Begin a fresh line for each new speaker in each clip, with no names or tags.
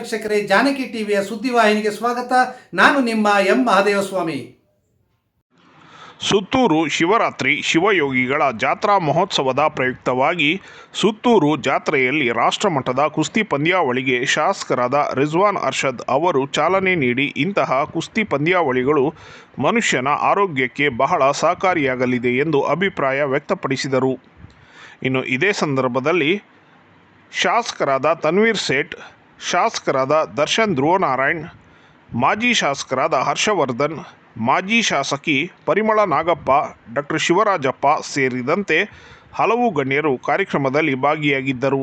ವೀಕ್ಷಕರೇ, ಜಾನಕಿ ಟಿವಿಯ ಸುದ್ದಿವಾಹಿನಿಗೆ ಸ್ವಾಗತ. ನಾನು ನಿಮ್ಮ ಎಂ. ಮಹದೇವಸ್ವಾಮಿ.
ಸುತ್ತೂರು ಶಿವರಾತ್ರಿ ಶಿವಯೋಗಿಗಳ ಜಾತ್ರಾ ಮಹೋತ್ಸವದ ಪ್ರಯುಕ್ತವಾಗಿ ಸುತ್ತೂರು ಜಾತ್ರೆಯಲ್ಲಿ ರಾಷ್ಟ್ರಮಟ್ಟದ ಕುಸ್ತಿ ಪಂದ್ಯಾವಳಿಗೆ ಶಾಸಕರಾದ ರಿಜ್ವಾನ್ ಅರ್ಷದ್ ಅವರು ಚಾಲನೆ ನೀಡಿ ಇಂತಹ ಕುಸ್ತಿ ಪಂದ್ಯಾವಳಿಗಳು ಮನುಷ್ಯನ ಆರೋಗ್ಯಕ್ಕೆ ಬಹಳ ಸಹಕಾರಿಯಾಗಲಿದೆ ಎಂದು ಅಭಿಪ್ರಾಯ ವ್ಯಕ್ತಪಡಿಸಿದರು. ಇನ್ನು ಇದೇ ಸಂದರ್ಭದಲ್ಲಿ ಶಾಸಕರಾದ ತನ್ವೀರ್ ಸೇಠ್ ಶಾಸಕರಾದ ದರ್ಶನ್ ಧ್ರುವನಾರಾಯಣ್, ಮಾಜಿ ಶಾಸಕರಾದ ಹರ್ಷವರ್ಧನ್, ಮಾಜಿ ಶಾಸಕಿ ಪರಿಮಳ ನಾಗಪ್ಪ, ಡಾಕ್ಟರ್ ಶಿವರಾಜಪ್ಪ ಸೇರಿದಂತೆ ಹಲವು ಗಣ್ಯರು ಕಾರ್ಯಕ್ರಮದಲ್ಲಿ ಭಾಗಿಯಾಗಿದ್ದರು.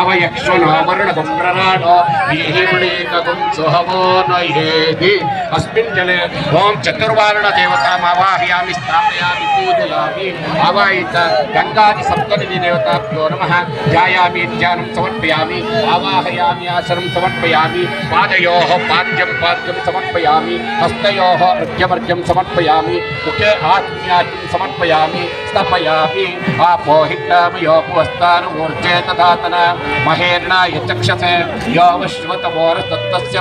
అవయక్షణో మరుణగుండ్రరాణో వీహిమణీకగుం సుహవో నయేది అస్మిన్ జలే ఓం చతుర్వర్ణ దేవతాం ఆవాహయామి స్థాపయామి పూజయామి అవైత గంగాది देवताभ्यो नमः ध्यायामि ध्यानं समर्पयामि, आवाहयामि आसनं समर्पयामि पादयोः, पाद्यं पाद्यं समर्पयामि हस्तयोः अर्घ्यमर्घ्यं समर्पयामि मुखे आत्म्यात्म्यं समर्पयामि स्थापयामि आपोहितामयोपुवस्तानुमूर्जे तथातन महेर्णाय चक्षसे यो वश्वतमोरस्तस्य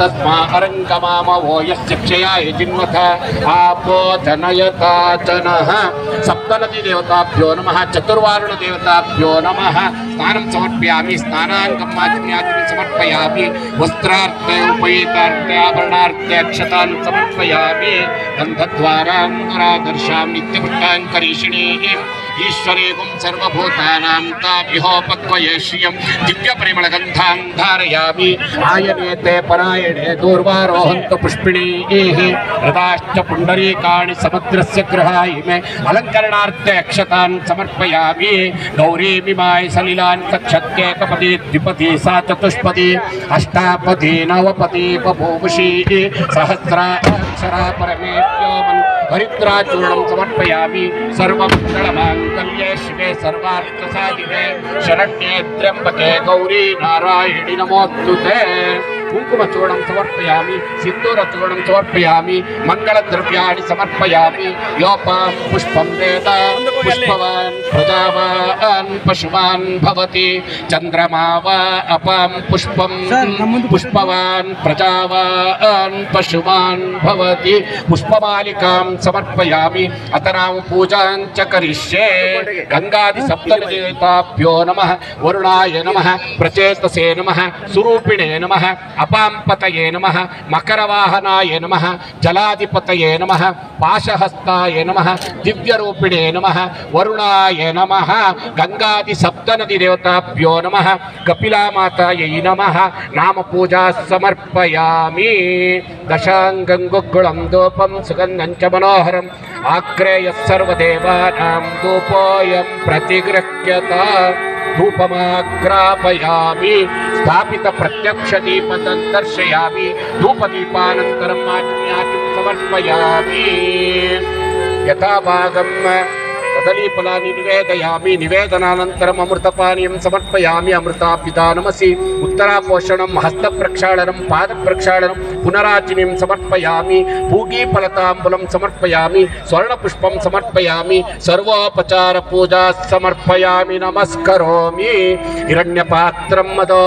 तस्मा अरङ्गमामवो यस्य क्षयाय जिन्वथ। आपो धनयताचनः सप्तनदीदेवताभ्यो नमः। चतुर्वारुणदेवताभ्यो नमः। स्नानं समर्पयामि। स्नानाङ्गं माध्यम्यादिं समर्पयामि। वस्त्र उपयुतार्थ समर्पया अक्षतान् समर्पयामि। गन्धद्वाराङ्गरादर्शां नित्यपुष्टाङ्करीषिणीम् ईश्वरेगुं सर्वभूतानां ताभिहोपक्वये श्रियं दिव्यपरिमलगन्धां धारयामि। आयनेते परायणे दूर्वारोहन्तु पुष्पिणीः रदाश्च पुण्डरीकाणि समुद्रस्य गृहाय मे अलङ्करणार्थे अक्षतान् समर्पयामि। गौरीमिमाय सलिलान् द्विपदी सा चतुष्पदी। अष्टापदी नवपदी बभूवुषी सहस्राक्षरा परमेभ्यो హరిద్రాచూర్ణం సమర్పయామి సర్వమంగళమాంగళ్యే శివే సర్వార్థసాధికే శరణ్యే త్ర్యంబకే గౌరీ నారాయణి నమోస్తుతే కుంకుమచూడం సమర్పయామి సింధూరచూడం సమర్పయామి మంగళద్రవ్యాన్ని సమర్పయామి లోపాం పుష్పం వేద పుష్పవాన్ ప్రజావాన్ పశువాన్ భవతి చంద్రమా వా అపాం పుష్పం పుష్పవాన్ ప్రజావాన్ పశువాన్ భవతి పుష్పమాలికాం సమర్పయామి అతనాం పూజాం చ కరిష్యే గంగాది సప్తభ్యో నమ వరుణాయ నమ ప్రచేతసే నమ సురూపిణే నమ అపాంపతయే నమ మకరవాహనాయ నమ జలాధిపతయే నమ పాశహస్తాయ నమ దివ్యరూపిణే నమ వరుణాయ నమ గంగాది సప్తనది దేవతాభ్యో నమ కపిలామాతాయై నమ నామ పూజా సమర్పయామి. దశాంగం గుగ్గుళం దూపం సుగంధం చ మనోహరం ఆగ్రేయ సర్వదేవానాం దూపోయం ప్రతిగృహ్యత. ధూపమాగ్రాపయామి స్థాపిత ప్రత్యక్ష దీపతం దర్శయామి ధూపదీపానంతరం ఆజ్ఞాతి సమర్పయామి యథాభాగం కదలీఫలాన్ని నివేదయామి నివేదనానంతరం అమృత పానీయం సమర్పయామి అమృతాపితా నమసి ఉత్తరా పోషణం హస్త ప్రక్షాళనం పాద ప్రక్షాళనం పునరాచినిం సమర్పయామి పూగీఫలతాంబులం సమర్పయామి స్వర్ణ పుష్పం సమర్పయామి సర్వోపచార పూజ సమర్పయామి నమస్కరోమి హిరణ్య పాత్రం మదో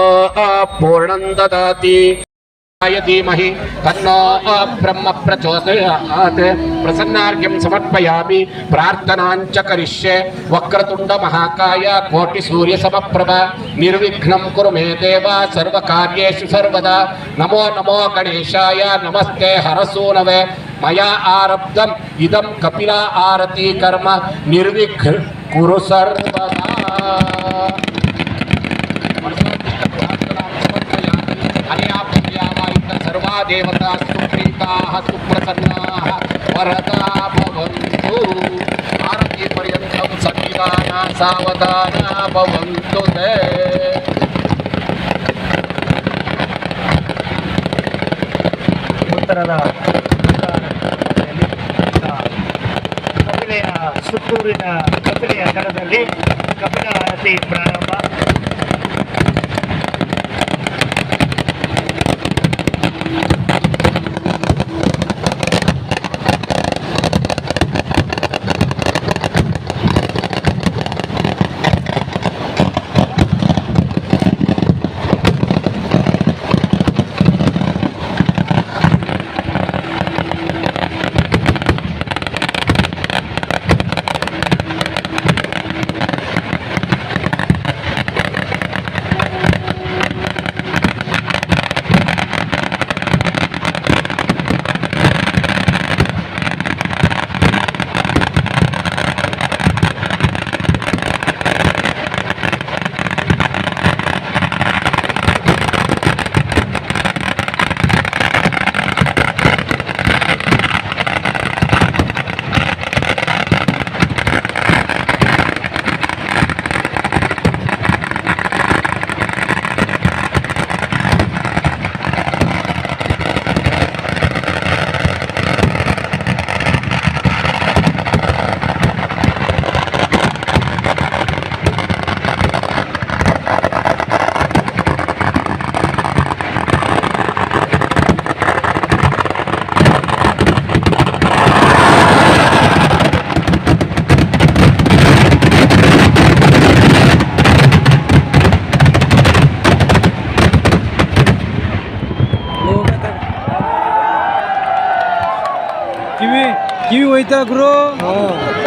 పూర్ణం దాతి धीमहि तन्नो ब्रह्म प्रचोदयात् प्रसन्नार्घ्यं समर्पयामि प्रार्थनाञ्च करिष्ये वक्रतुण्डमहाकाय कोटिसूर्यसमप्रभ निर्विघ्नं कुरु मे देव सर्वकार्येषु सर्वदा नमो नमो गणेशाय नमस्ते हरसूनवे मया आरब्धम् इदं कपिला आरती कर्म निर्विघ्न कुरु सर्वदा देवता सुप्रीताः सुप्रसन्नाः वरदा भवन्तु आरतीपर्यन्तं सन्निधाना सावधाना भवन्तु ते
ಉತ್ತರದ ಕಪಿಲೆಯ ಸುತ್ತೂರಿನ ಕಪಿಲೆಯ ದಡದಲ್ಲಿ ಕಪಿಲ ಆರತಿ ಪ್ರಾರಂಭ
Oh.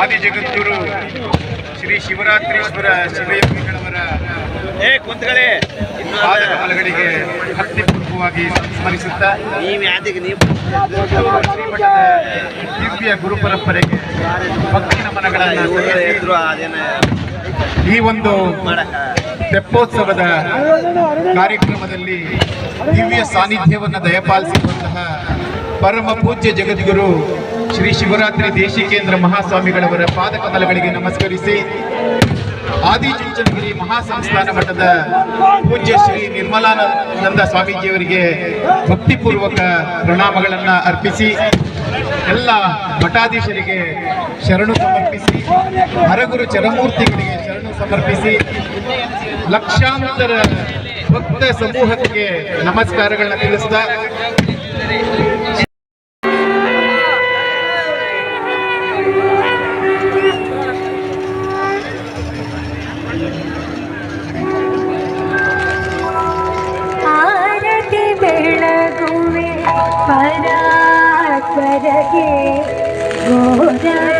ಆದಿ ಜಗದ್ಗುರು ಶ್ರೀ ಶಿವರಾತ್ರೀಶ್ವರ ಶಿವಯೋಗಿಗಳವರ ಏ ಕುಂತ್ಗಳೇ ಹತ್ತಿ ಭಕ್ತಿಪೂರ್ವಕವಾಗಿ ಸ್ಮರಿಸುತ್ತಾ ಶ್ರೀಮಠದ ದಿವ್ಯ ಗುರು ಪರಂಪರೆಗೆ ಭಕ್ತಿ ನಮನಗಳನ್ನು ಈ ಒಂದು ತೆಪ್ಪೋತ್ಸವದ ಕಾರ್ಯಕ್ರಮದಲ್ಲಿ ದಿವ್ಯ ಸಾನ್ನಿಧ್ಯವನ್ನು ದಯಪಾಲಿಸಿರುವಂತಹ ಪರಮ ಪೂಜ್ಯ ಜಗದ್ಗುರು ಶ್ರೀ ಶಿವರಾತ್ರಿ ದೇಶಿಕೇಂದ್ರ ಮಹಾಸ್ವಾಮಿಗಳವರ ಪಾದಕಮಲಗಳಿಗೆ ನಮಸ್ಕರಿಸಿ ಆದಿಚುಂಚನಗಿರಿ ಮಹಾಸಂಸ್ಥಾನ ಮಠದ ಪೂಜ್ಯ ಶ್ರೀ ನಿರ್ಮಲಾನಂದ ಸ್ವಾಮೀಜಿಯವರಿಗೆ ಭಕ್ತಿಪೂರ್ವಕ ಪ್ರಣಾಮಗಳನ್ನ ಅರ್ಪಿಸಿ, ಎಲ್ಲ ಮಠಾಧೀಶರಿಗೆ ಶರಣು ಸಮರ್ಪಿಸಿ, ಹರಗುರು ಚರಮೂರ್ತಿಗಳಿಗೆ ಶರಣು ಸಮರ್ಪಿಸಿ, ಲಕ್ಷಾಂತರ ಭಕ್ತ ಸಮೂಹಕ್ಕೆ ನಮಸ್ಕಾರಗಳನ್ನ ತಿಳಿಸಿದ
down.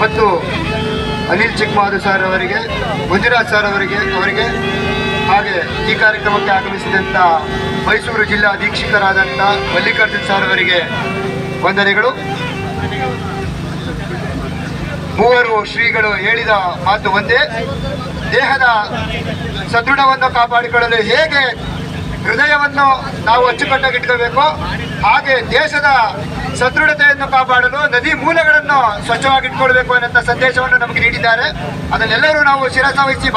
ಮತ್ತು ಅನಿಲ್ ಚಿಕ್ಕಮಾದು ಸರ್ ಅವರಿಗೆ, ಮಂಜುನಾಥ್ ಸರ್ ಅವರಿಗೆ ಅವರಿಗೆ ಹಾಗೆ ಈ ಕಾರ್ಯಕ್ರಮಕ್ಕೆ ಆಗಮಿಸಿದಂಥ ಮೈಸೂರು ಜಿಲ್ಲಾ ಅಧೀಕ್ಷಕರಾದಂಥ ಮಲ್ಲಿಕಾರ್ಜುನ್ ಸರ್ ಅವರಿಗೆ ವಂದನೆಗಳು. ಮೂವರು ಶ್ರೀಗಳು ಹೇಳಿದ ಮಾತು ಒಂದೇ. ದೇಹದ ಸದೃಢವನ್ನು ಕಾಪಾಡಿಕೊಳ್ಳಲು ಹೇಗೆ ಹೃದಯವನ್ನು ನಾವು ಅಚ್ಚುಕಟ್ಟಾಗಿ ಇಟ್ಕೋಬೇಕು, ಹಾಗೆ ದೇಶದ ಸದೃಢತೆಯನ್ನು ಕಾಪಾಡಲು, ನದಿ ಮೂಲಗಳನ್ನು ಸ್ವಚ್ಛವಾಗಿಟ್ಕೊಳ್ಬೇಕು ಅನ್ನೋ ಸಂದೇಶವನ್ನು ನಮಗೆ ನೀಡಿದ್ದಾರೆ. ಅದನ್ನೆಲ್ಲರೂ ನಾವು ಶಿರಸ ವಹಿಸಿ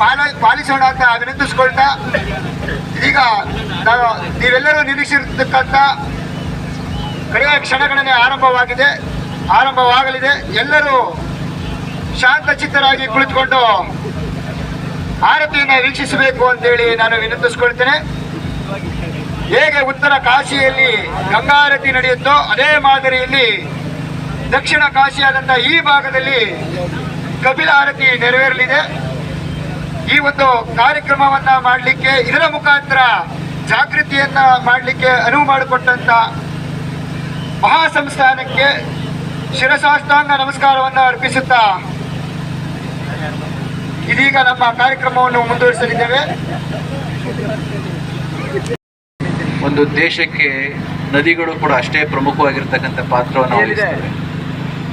ಪಾಲ, ಪಾಲಿಸೋಣ ಅಂತ ವಿನಂತಿಸ್ಕೊಳ್ತಾ ಈಗ ನಾವು ನೀವೆಲ್ಲರೂ ನಿರೀಕ್ಷಿರ್ತಕ್ಕಂಥ ಕಡೆಯ ಕ್ಷಣಗಣನೆ ಆರಂಭವಾಗಿದೆ. ಆರಂಭವಾಗಲಿದೆ. ಎಲ್ಲರೂ ಶಾಂತ ಚಿತ್ತರಾಗಿ ಕುಳಿತುಕೊಂಡು ಆರತಿಯನ್ನು ವೀಕ್ಷಿಸಬೇಕು ಅಂತೇಳಿ ನಾನು ವಿನಂತಿಸ್ಕೊಳ್ತೇನೆ. ಹೇಗೆ ಉತ್ತರ ಕಾಶಿಯಲ್ಲಿ ಗಂಗಾರತಿ ನಡೆಯುತ್ತೋ ಅದೇ ಮಾದರಿಯಲ್ಲಿ ದಕ್ಷಿಣ ಕಾಶಿಯಾದಂತಹ ಈ ಭಾಗದಲ್ಲಿ ಕಪಿಲಾರತಿ ನೆರವೇರಲಿದೆ. ಈ ಒಂದು ಕಾರ್ಯಕ್ರಮವನ್ನ ಮಾಡಲಿಕ್ಕೆ, ಇದರ ಮುಖಾಂತರ ಜಾಗೃತಿಯನ್ನ ಮಾಡಲಿಕ್ಕೆ ಅನುವು ಮಾಡಿಕೊಟ್ಟಂತ ಮಹಾಸಂಸ್ಥಾನಕ್ಕೆ ಶಿರಸಾಷ್ಟಾಂಗ ನಮಸ್ಕಾರವನ್ನು ಅರ್ಪಿಸುತ್ತಾ ಇದೀಗ ನಮ್ಮ ಕಾರ್ಯಕ್ರಮವನ್ನು ಮುಂದುವರಿಸಲಿದ್ದೇವೆ.
ಒಂದು ದೇಶಕ್ಕೆ ನದಿಗಳು ಕೂಡ ಅಷ್ಟೇ ಪ್ರಮುಖವಾಗಿರ್ತಕ್ಕಂಥ ಪಾತ್ರವನ್ನು ವಹಿಸ್ತವೆ.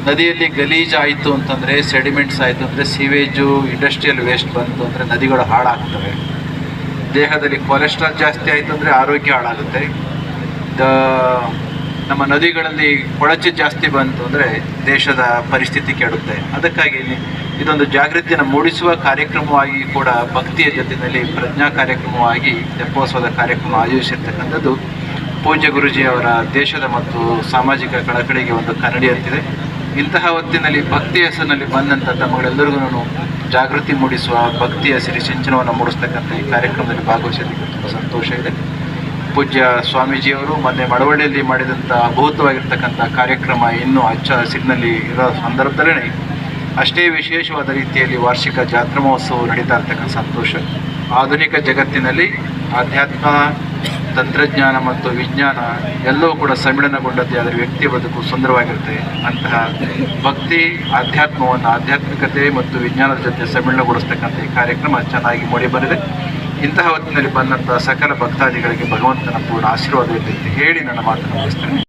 ನದಿಯಲ್ಲಿ ಗಲೀಜಾಯಿತು ಅಂತಂದರೆ ಸೆಡಿಮೆಂಟ್ಸ್ ಆಯಿತು ಅಂದರೆ ಸೀವೇಜು ಇಂಡಸ್ಟ್ರಿಯಲ್ ವೇಸ್ಟ್ ಬಂತು ಅಂದರೆ ನದಿಗಳು ಹಾಳಾಗ್ತವೆ. ದೇಹದಲ್ಲಿ ಕೊಲೆಸ್ಟ್ರಾಲ್ ಜಾಸ್ತಿ ಆಯಿತು ಅಂದರೆ ಆರೋಗ್ಯ ಹಾಳಾಗುತ್ತೆ. ದ ನಮ್ಮ ನದಿಗಳಲ್ಲಿ ಕೊಳಚೆ ಜಾಸ್ತಿ ಬಂತು ಅಂದರೆ ದೇಶದ ಪರಿಸ್ಥಿತಿ ಕೆಡುತ್ತೆ. ಅದಕ್ಕಾಗಿ ಇದೊಂದು ಜಾಗೃತಿಯನ್ನು ಮೂಡಿಸುವ ಕಾರ್ಯಕ್ರಮವಾಗಿ ಕೂಡ ಭಕ್ತಿಯ ಜೊತೆಯಲ್ಲಿ ಪ್ರಜ್ಞಾ ಕಾರ್ಯಕ್ರಮವಾಗಿ, ತೆಪ್ಪೋತ್ಸವದ ಕಾರ್ಯಕ್ರಮ ಆಯೋಜಿಸಿರ್ತಕ್ಕಂಥದ್ದು ಪೂಜ್ಯ ಗುರುಜಿಯವರ ದೇಶದ ಮತ್ತು ಸಾಮಾಜಿಕ ಕಳಕಳಿಗೆ ಒಂದು ಕನ್ನಡಿ ಅಂತಿದೆ. ಇಂತಹ ಹೊತ್ತಿನಲ್ಲಿ ಭಕ್ತಿ ಹೆಸರಿನಲ್ಲಿ ಬಂದಂಥ ತಮ್ಮಗಳೆಲ್ಲರಿಗೂ ಜಾಗೃತಿ ಮೂಡಿಸುವ ಭಕ್ತಿಯ ಸಿರಿ ಸಿಂಚನವನ್ನು ಮೂಡಿಸ್ತಕ್ಕಂಥ ಈ ಕಾರ್ಯಕ್ರಮದಲ್ಲಿ ಭಾಗವಹಿಸೋದಕ್ಕೆ ತುಂಬ ಸಂತೋಷ ಇದೆ. ಪೂಜ್ಯ ಸ್ವಾಮೀಜಿಯವರು, ಮೊನ್ನೆ ಮಳವಳ್ಳಿಯಲ್ಲಿ ಮಾಡಿದಂಥ ಅಭೂತವಾಗಿರ್ತಕ್ಕಂಥ ಕಾರ್ಯಕ್ರಮ ಇನ್ನೂ ಹಚ್ಚ ಹಸಿರಿನಲ್ಲಿ ಇರೋ ಸಂದರ್ಭದಲ್ಲೇ ಅಷ್ಟೇ ವಿಶೇಷವಾದ ರೀತಿಯಲ್ಲಿ ವಾರ್ಷಿಕ ಜಾತ್ರಾ ಮಹೋತ್ಸವ ನಡೀತಾ ಇರ್ತಕ್ಕಂಥ ಸಂತೋಷ. ಆಧುನಿಕ ಜಗತ್ತಿನಲ್ಲಿ ಆಧ್ಯಾತ್ಮ, ತಂತ್ರಜ್ಞಾನ ಮತ್ತು ವಿಜ್ಞಾನ ಎಲ್ಲವೂ ಕೂಡ ಸಮ್ಮಿಳನಗೊಂಡದ್ದೇ ಅದರ ವ್ಯಕ್ತಿ ಬದುಕು ಸುಂದರವಾಗಿರುತ್ತೆ. ಅಂತಹ ಭಕ್ತಿ, ಆಧ್ಯಾತ್ಮವನ್ನು ಆಧ್ಯಾತ್ಮಿಕತೆ ಮತ್ತು ವಿಜ್ಞಾನದ ಜೊತೆ ಸಮ್ಮಿಳನಗೊಳಿಸ್ತಕ್ಕಂಥ ಈ ಕಾರ್ಯಕ್ರಮ ಚೆನ್ನಾಗಿ ಮೂಡಿ ಬಂದಿದೆ. ಇಂತಹ ಹೊತ್ತಿನಲ್ಲಿ ಬಂದಂತಹ ಸಕಲ ಭಕ್ತಾದಿಗಳಿಗೆ ಭಗವಂತನ ಪೂರ್ಣ ಆಶೀರ್ವಾದ ಇರಲಿ ಅಂತ ಹೇಳಿ ನನ್ನ ಮಾತನ್ನು ಮುಗಿಸ್ತೇನೆ.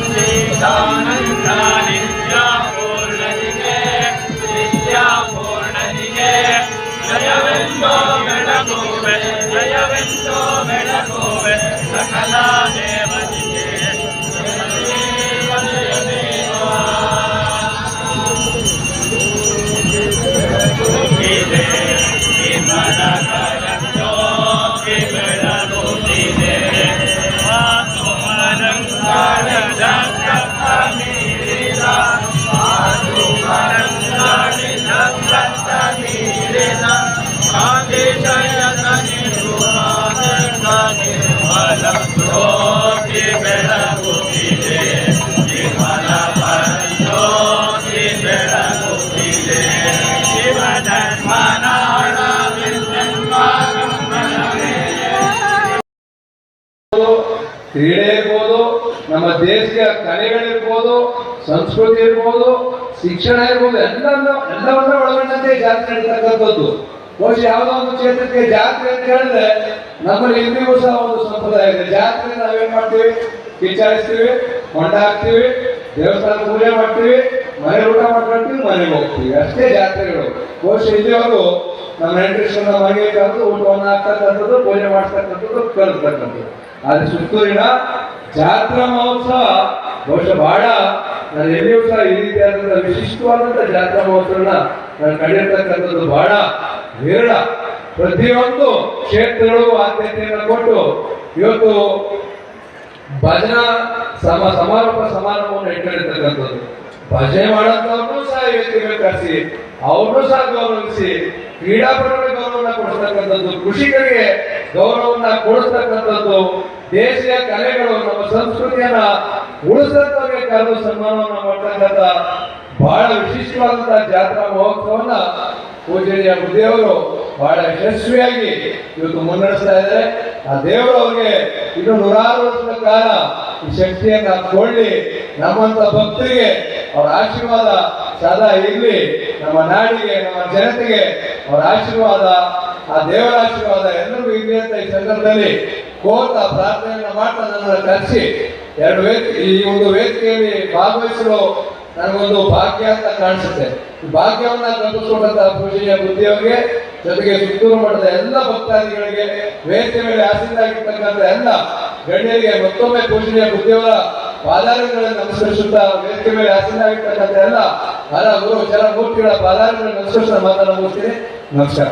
ಕ್ರೀಡೆ ಜಾತ್ರೆ ನಡೀತಕ್ಕಂಥದ್ದು ಬಹುಶಃ ಯಾವುದೋ ಒಂದು ಕ್ಷೇತ್ರಕ್ಕೆ ಜಾತ್ರೆ ಅಂತ ಹೇಳಿದ್ರೆ ನಮ್ಮಲ್ಲಿ ಇಂದಿಗೂ ಸಹ ಒಂದು ಸಂಪ್ರದಾಯ ಇದೆ. ಜಾತ್ರೆ ನಾವೇನ್ ಮಾಡ್ತೀವಿ? ಕಿಚ್ಚಾಯಿಸ್ತೀವಿ ಹೊಂಡ ಹಾಕ್ತೀವಿ ದೇವಸ್ಥಾನ ಪೂಜೆ ಮಾಡ್ತೀವಿ, ಮನೆ ಊಟ ಮಾಡ್ಕೊಳ್ತೀವಿ ಮನೆಗೆ ಹೋಗ್ತೀವಿ. ಅಷ್ಟೇ ಜಾತ್ರೆಗಳು. ಬಹುಶಃ ಇಲ್ಲಿವರೆಗೂ ನಮ್ಮ ನೆಂಟರಿಷ್ಟರ ಮನೆಗೆ ಕರೆದು ಊಟವನ್ನು ಹಾಕ್ತಕ್ಕಂಥದ್ದು, ಪೂಜೆ ಮಾಡ್ತಕ್ಕಂಥದ್ದು ಕಲ್ತಕ್ಕಂಥದ್ದು ಆದ್ರೆ ಸುತ್ತೂರಿನ ಜಾತ್ರಾ ಮಹೋತ್ಸವ ಬಹುಶಃ ಬಹಳ ನಾನು ಎಲ್ಲಿಯೂ ಸಹ ಈ ರೀತಿಯಾದಂತಹ ವಿಶಿಷ್ಟವಾದಂತಹ ಜಾತ್ರಾ ಮಹೋತ್ಸವನ ನಾನು ಕಂಡಿರ್ತಕ್ಕಂಥದ್ದು ಬಹಳ ವಿರಳ ಪ್ರತಿಯೊಂದು ಕ್ಷೇತ್ರಗಳು ಆದ್ಯತೆಯನ್ನು ಕೊಟ್ಟು ಇವತ್ತು ಭಜನಾ ಸಮ ಸಮಾರೋಪ ಸಮಾರಂಭವನ್ನು ಇಟ್ಕೊಂಡಿರ್ತಕ್ಕಂಥದ್ದು ಭಜನೆ ಮಾಡೋಂಥವ್ರನ್ನೂ ಸಹ ಇವತ್ತಿಗೆ ಕರೆಸಿ. ಅವ್ರನ್ನೂ ಸಹ ಗೌರವಿಸಿ, ಕ್ರೀಡಾಪಟುಗಳಿಗೆ ಗೌರವನ ಕೊಡಿಸ್ತಕ್ಕಂಥದ್ದು ಕೃಷಿಕರಿಗೆ ಗೌರವನ ಕೊಡಿಸ್ತಕ್ಕಂಥದ್ದು ದೇಶೀಯ ಕಲೆಗಳು ನಮ್ಮ ಸಂಸ್ಕೃತಿಯನ್ನ ಉಳಿಸಬೇಕಾದ ಸನ್ಮಾನವನ್ನ ಮಾಡ್ತಕ್ಕಂಥ ಬಹಳ ವಿಶಿಷ್ಟವಾದಂತಹ ಜಾತ್ರಾ ಮಹೋತ್ಸವನ್ನ ಪೂಜನೀಯ ಬುದ್ಧಿಯವರು ಬಹಳ ಯಶಸ್ವಿಯಾಗಿ ಇವತ್ತು ಮುನ್ನಡೆಸ್ತಾ ಇದ್ದಾರೆ. ಆ ದೇವರು ಅವರಿಗೆ ಇನ್ನು ನೂರಾರು ವರ್ಷದ ಕಾಲ ಈ ಶಕ್ತಿಯನ್ನ ಕೊಳ್ಳಿ ನಮ್ಮಂತ ಭಕ್ತರಿಗೆ ಅವರ ಆಶೀರ್ವಾದ ಸದಾ ಇರಲಿ. ನಮ್ಮ ನಾಡಿಗೆ, ನಮ್ಮ ಜನತೆಗೆ ಅವರ ಆಶೀರ್ವಾದ, ಆ ದೇವರ ಆಶೀರ್ವಾದ ಎಲ್ಲರಿಗೂ ಇರಲಿ ಅಂತ ಈ ಸಂದರ್ಭದಲ್ಲಿ ಕೋರ್ತ ಪ್ರಾರ್ಥನೆಯನ್ನ ಮಾಡ್ತಾ ನನ್ನನ್ನು ಕರೆಸಿ. ಎರಡು ವೇದಿಕೆ, ಈ ಒಂದು ವೇದಿಕೆಯಲ್ಲಿ ಭಾಗವಹಿಸಲು ನನಗೊಂದು ಭಾಗ್ಯ ಅಂತ ಕಾಣಿಸುತ್ತೆ. ಭಾಗ್ಯವನ್ನ ಕಲ್ಪಿಸ್ಕೊಂಡಂತಹ ಪೂಜೆಯ ಬುದ್ಧಿಯವರಿಗೆ ಜೊತೆಗೆ ಸುತ್ತೂರು ಮಠದ ಎಲ್ಲ ಭಕ್ತಾದಿಗಳಿಗೆ, ವೇದಿಕೆ ಮೇಲೆ ಆಸೀನರಾಗಿರ್ತಕ್ಕಂಥ ಎಲ್ಲ ಗಣ್ಯರಿಗೆ ಮತ್ತೊಮ್ಮೆ ಪೂಜನೀಯ ಬುದ್ಧಿಯವರ ಪಾದಾರಗಳನ್ನು ನಮಸ್ಕರಿಸುತ್ತಾ ವೇದಿಕೆ ಮೇಲೆ ಆಸೀನರಾಗಿರ್ತಕ್ಕಂಥ ಎಲ್ಲ ಹರ ಗುರು ಮೂರ್ತಿಗಳ ಪಾದಾರಗಳನ್ನು ನಮಸ್ಕರಿಸುತ್ತಾ ಮಾತನ್ನು ಮುಗಿಸ್ತೀನಿ ನಮಸ್ಕಾರ.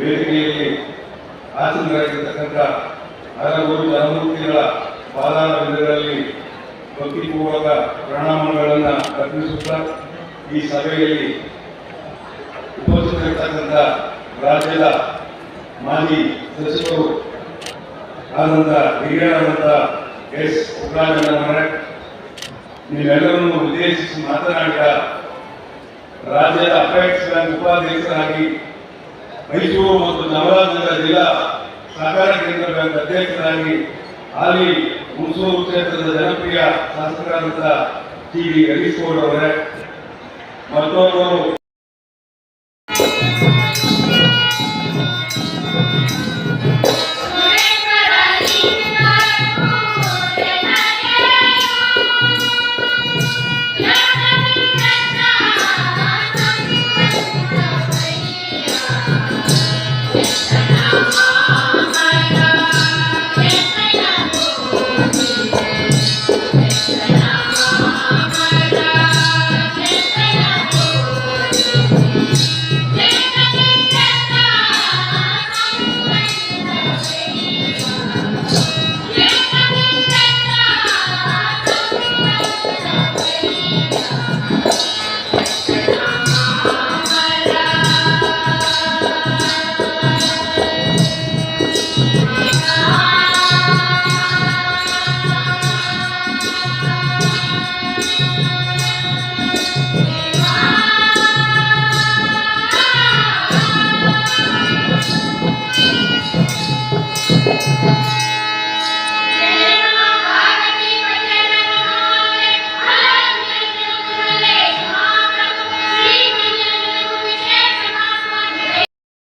ವೇದಿಕೆಯಲ್ಲಿ ಆಸೀನರಾಗಿರ್ತಕ್ಕಂಥ ಹಲವಾರು ಜನಮೂರ್ತಿಗಳ ಬಿಂದುಗಳಲ್ಲಿ ಭಕ್ತಿಪೂರ್ವಕ ಪ್ರಣಾಮಗಳನ್ನು ಅರ್ಪಿಸುತ್ತಾ ಈ ಸಭೆಯಲ್ಲಿ ಉಪಸ್ಥಿತರಿರ್ತಕ್ಕಂಥ ರಾಜ್ಯದ ಮಾಜಿ ಸಚಿವರು ಆದಂಥ ಹಿರಿಯರಾದಂಥ ಎಸ್. ಪುಟ್ಟರಾಜನವರೇ ನೀವೆಲ್ಲರನ್ನು ಉದ್ದೇಶಿಸಿ ಮಾತನಾಡಿದ ರಾಜ್ಯದ ಅಪೆಕ್ಸ್ ಉಪಾಧ್ಯಕ್ಷರಾಗಿ ಮೈಸೂರು ಮತ್ತು ಚಾಮರಾಜನಗರ ಜಿಲ್ಲಾ ಸಹಕಾರ ಕೇಂದ್ರ ಬ್ಯಾಂಕ್ ಅಧ್ಯಕ್ಷರಾಗಿ ಹಾಲಿ ಹುಣಸೂರು ಕ್ಷೇತ್ರದ ಜನಪ್ರಿಯ ಶಾಸಕರಾದಂಥ ಟಿ ವಿ ಹರೀಶ್ ಗೌಡ್ ಅವರೇ. ಮತ್ತೋರ್ವರು